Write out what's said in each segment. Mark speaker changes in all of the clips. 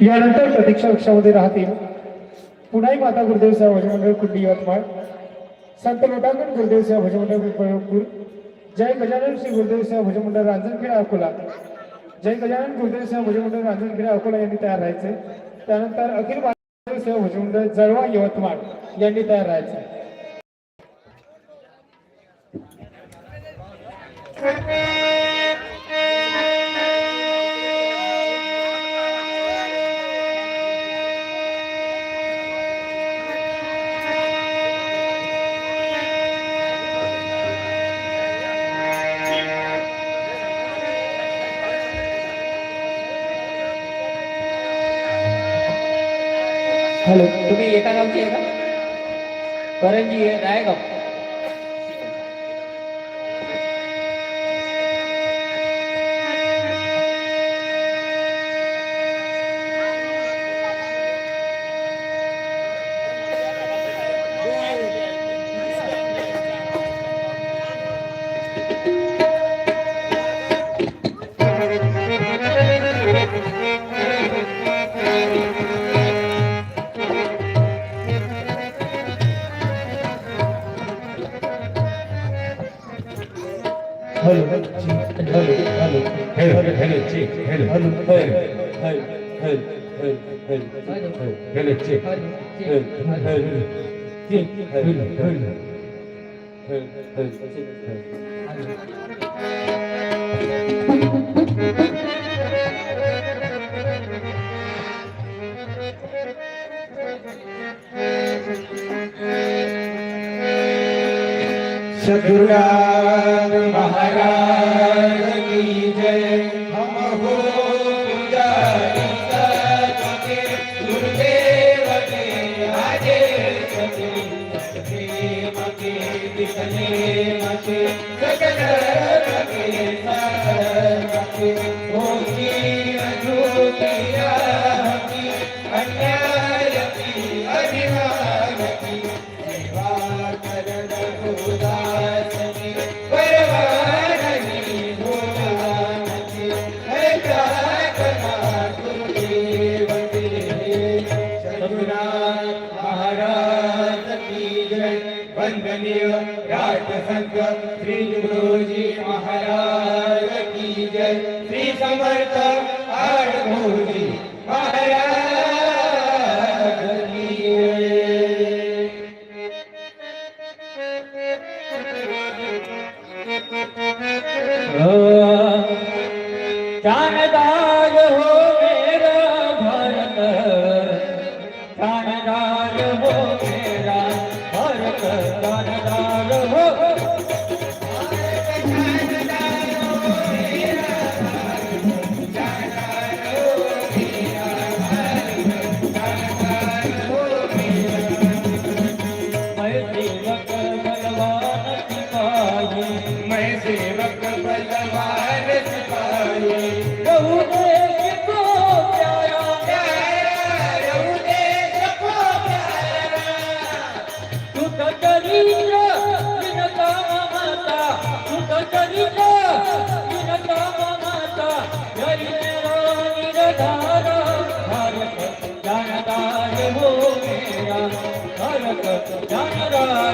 Speaker 1: यानंतर प्रतीक्षा कक्षामध्ये राहतील. पुन्हा माता गुरुदेवसाहेब भजमंडळ कुंडी यवतमाळ. संत लोटांगण गुरुदेवसाहेब भजमंडळ कोल्हापूर जय गजानन श्री गुरुदेवसाहेब भजमंडळ रांजणखेडा अकोला. जय गजानन गुरुदेवसाहेब भजमंडळ रांजणखेडा अकोला यांनी तयार राहायचे. त्यानंतर अखिल भारतीय भजमंडळ जळवा यवतमाळ यांनी तयार राहायचे.
Speaker 2: हॅलो तुम्ही येता गावचे आहे का करंजी आहे
Speaker 3: गाव
Speaker 4: सदुराग महाराज की जय Oh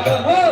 Speaker 4: 아,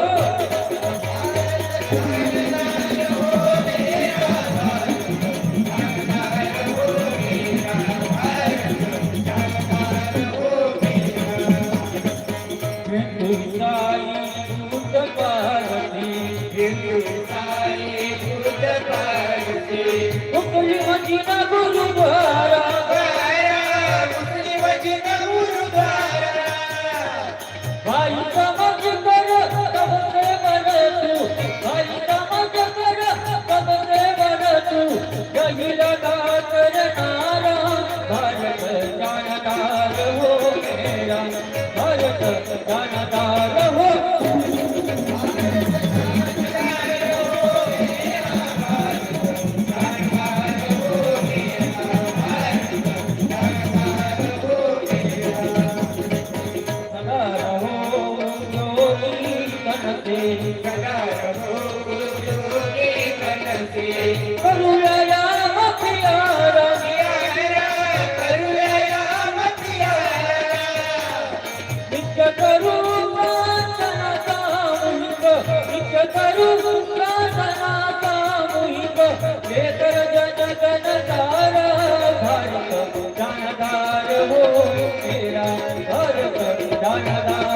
Speaker 4: हो, दानदार हो मेरा भारत दानदार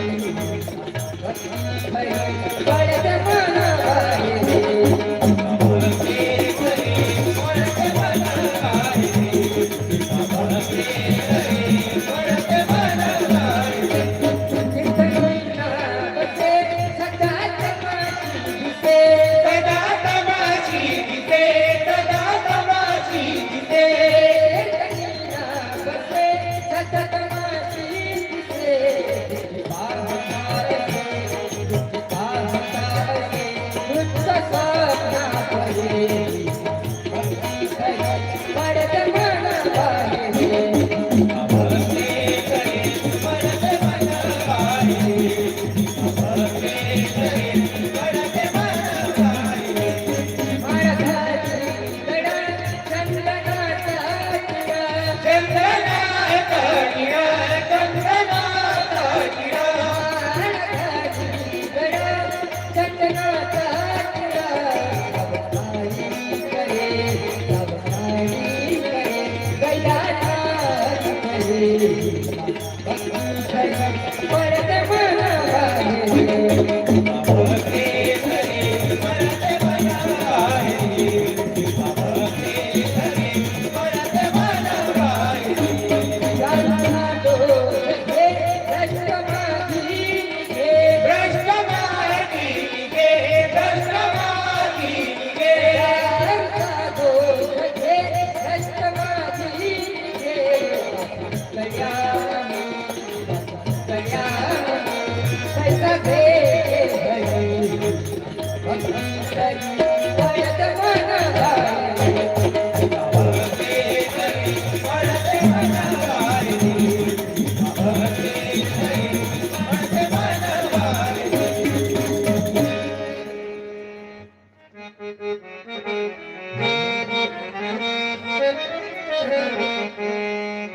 Speaker 5: Para semana vai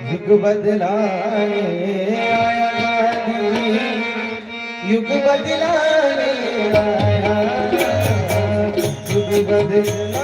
Speaker 5: ਯੁਗ ਬਦਲਾਣੇ ਆਇਆ ਗਾਂਧੀ ਯੁਗ ਬਦਲਾਣੇ ਆਇਆ ਯੁਗ ਬਦਲਾਣੇ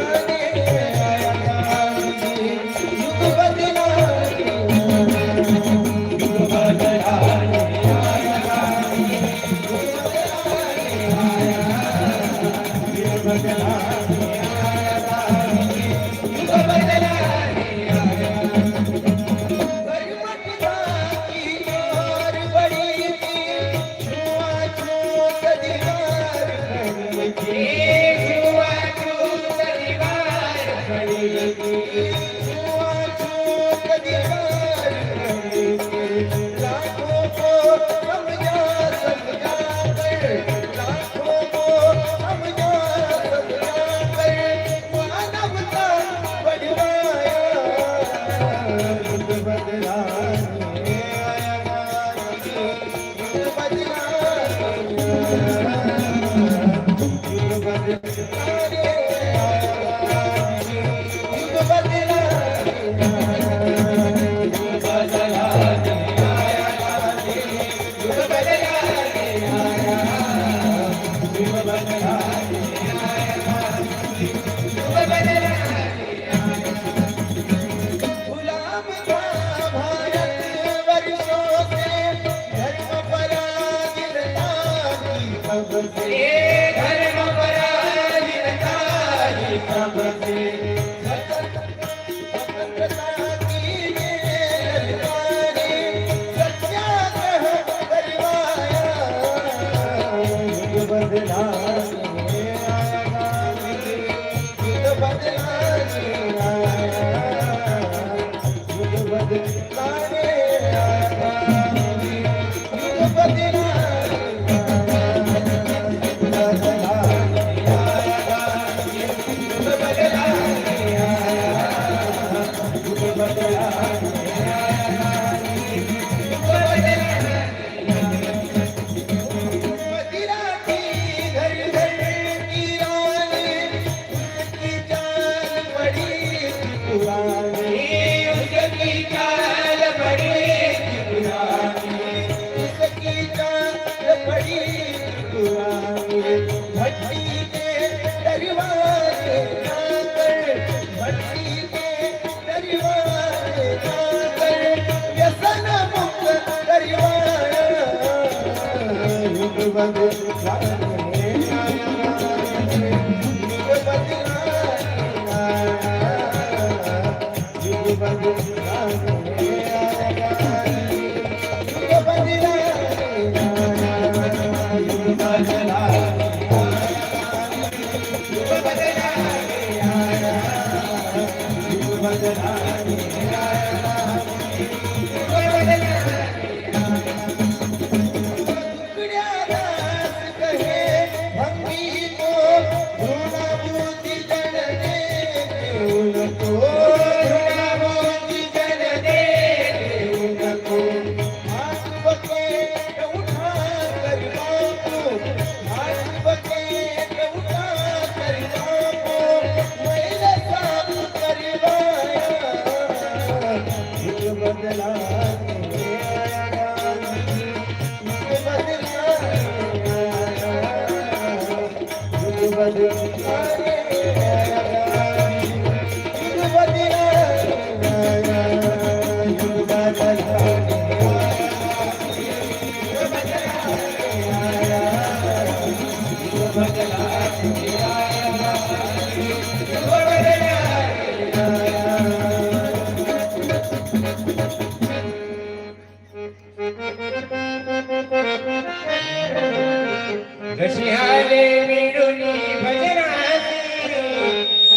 Speaker 5: कशी
Speaker 4: आले मिळून भजनासी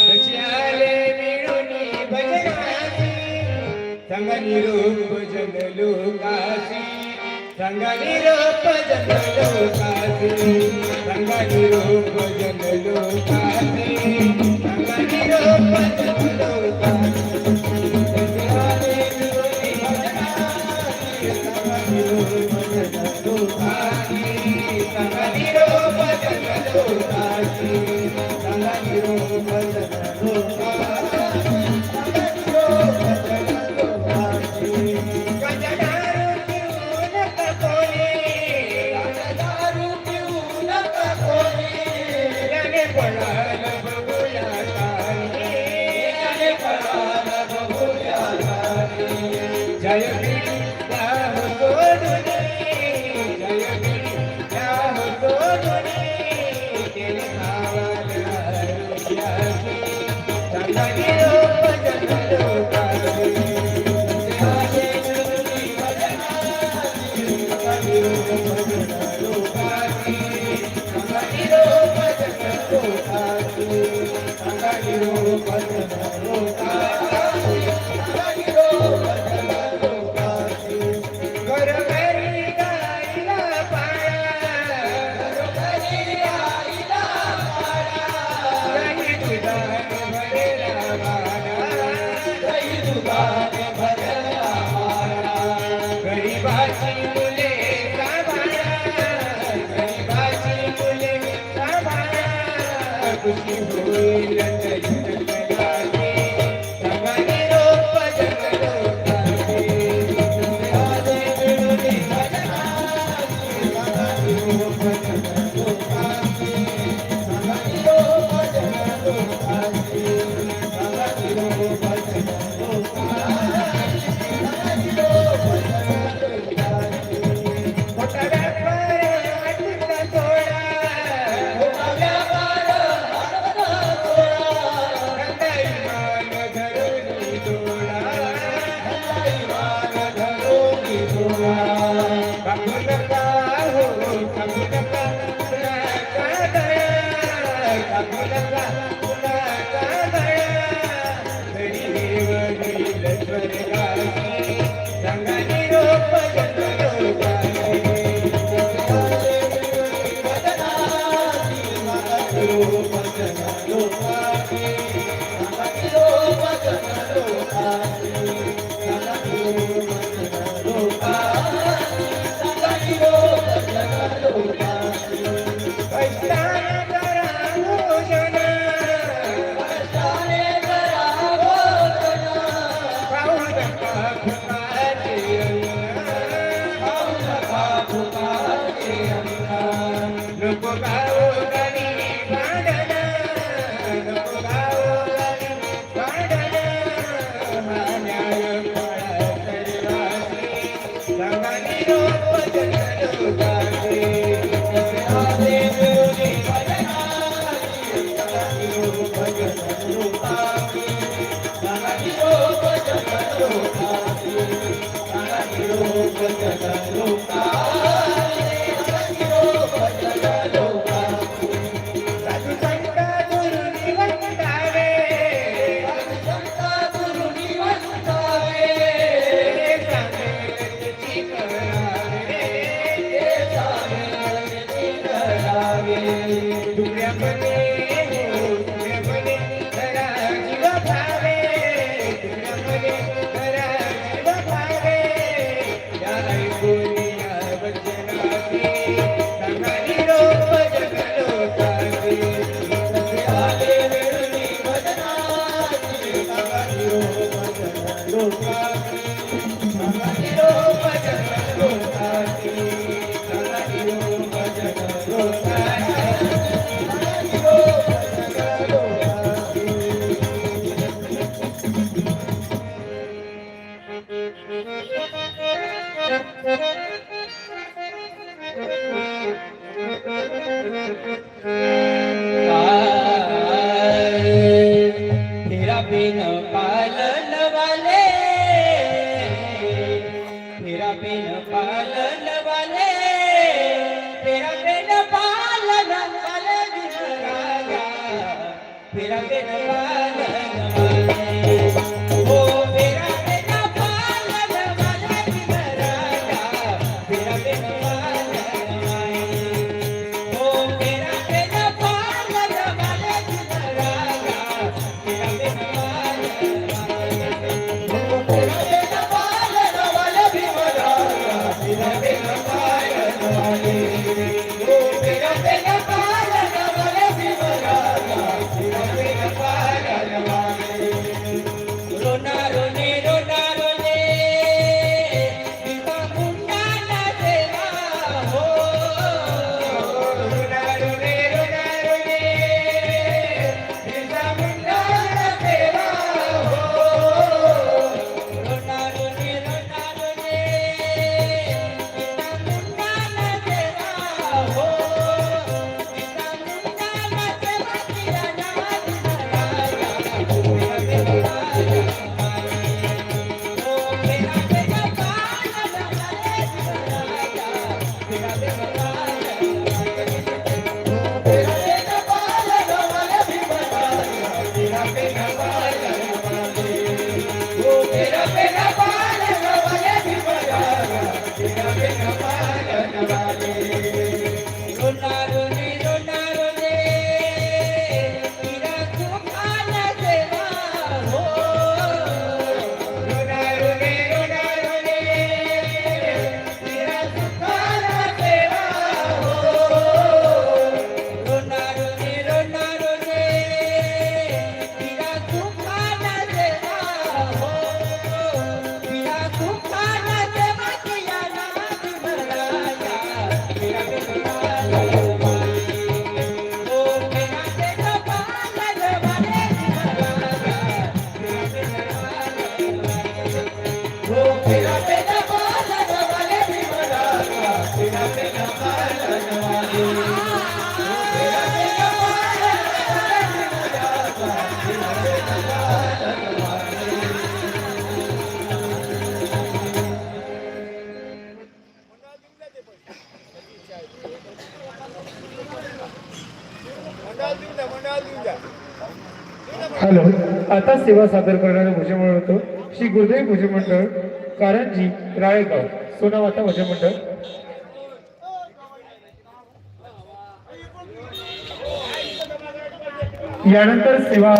Speaker 4: कशी आले मिळून भजनासी संगणी रूप जन लोकासी संगणी रूप जन लोकासी संगणी रूप जन तेरा बिन
Speaker 1: हॅलो आता सेवा सादर करणारे भोजन मंडळ होतो श्री गुरुदेव भोजमंडळ कारंजी राळेगाव सोनावाता भोजन यानंतर सेवा